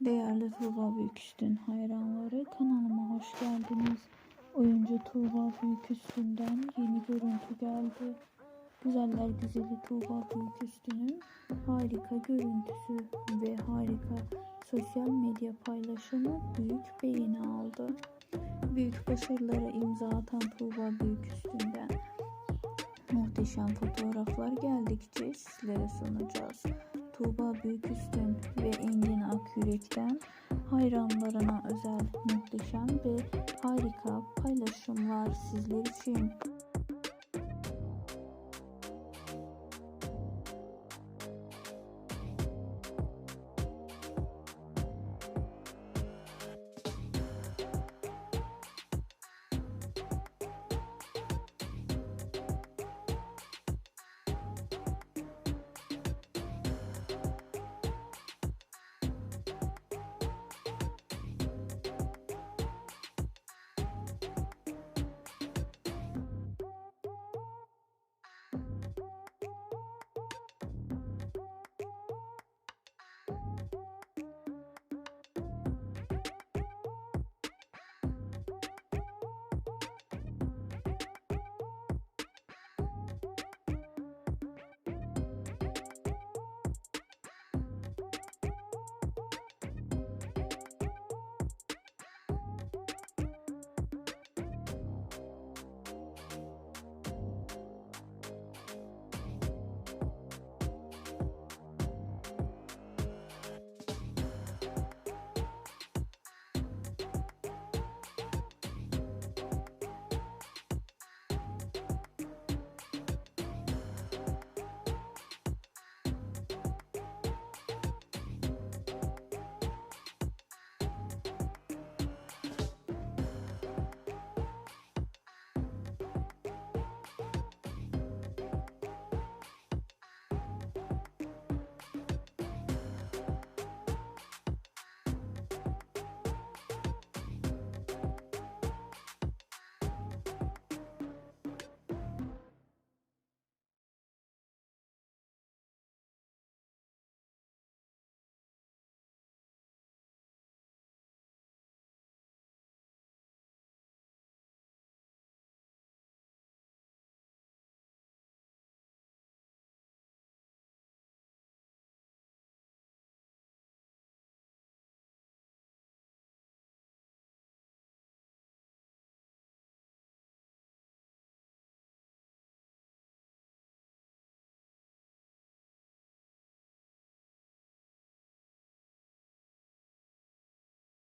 Değerli Tuğba Büyüküstün hayranları kanalıma hoş geldiniz. Oyuncu Tuğba Büyüküstün'den yeni görüntü geldi. Güzeller güzeli Tuğba Büyüküstün'ün harika görüntüsü ve harika sosyal medya paylaşımı büyük beğeni aldı. Büyük başarılara imza atan Tuğba Büyüküstün'den muhteşem fotoğraflar geldikçe sizlere sunacağız. Tuğba Büyüküstün ve Engin Akyürek'ten hayranlarına özel muhteşem ve harika paylaşımlar sizler için.